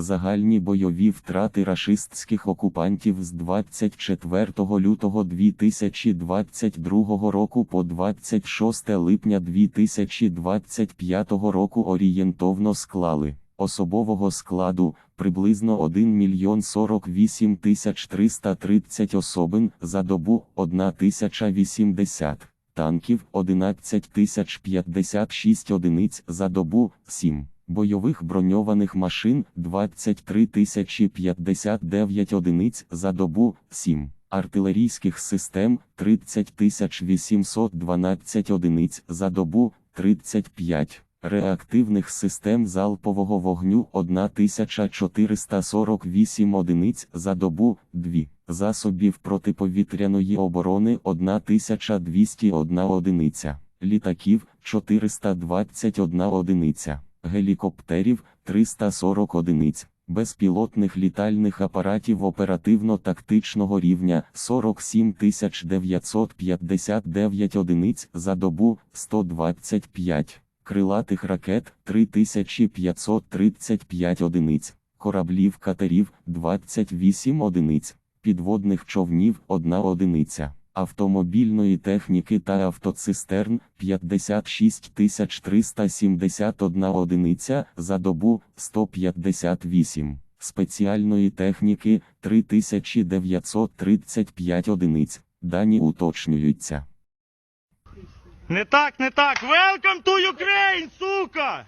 Загальні бойові втрати рашистських окупантів з 24 лютого 2022 року по 26 липня 2025 року орієнтовно склали особового складу приблизно 1 мільйон 48 тисяч 330 особин за добу 1 тисяча 80 танків 11 тисяч 56 одиниць за добу 7. Бойових броньованих машин 23 тисячі 59 одиниць за добу 7. Артилерійських систем 30 812 одиниць за добу 35. Реактивних систем залпового вогню 1448 одиниць за добу 2. Засобів протиповітряної оборони 1201 одиниця. Літаків 421 одиниця. Гелікоптерів 340 одиниць. Безпілотних літальних апаратів оперативно-тактичного рівня 47 959 одиниць за добу 125, крилатих ракет 3535 одиниць, кораблів катерів 28 одиниць, підводних човнів 1 одиниця. Автомобільної техніки та автоцистерн 56 371 одиниця за добу 158, спеціальної техніки 3935 одиниць. Дані уточнюються. Не так, не так. Welcome to Ukraine, сука!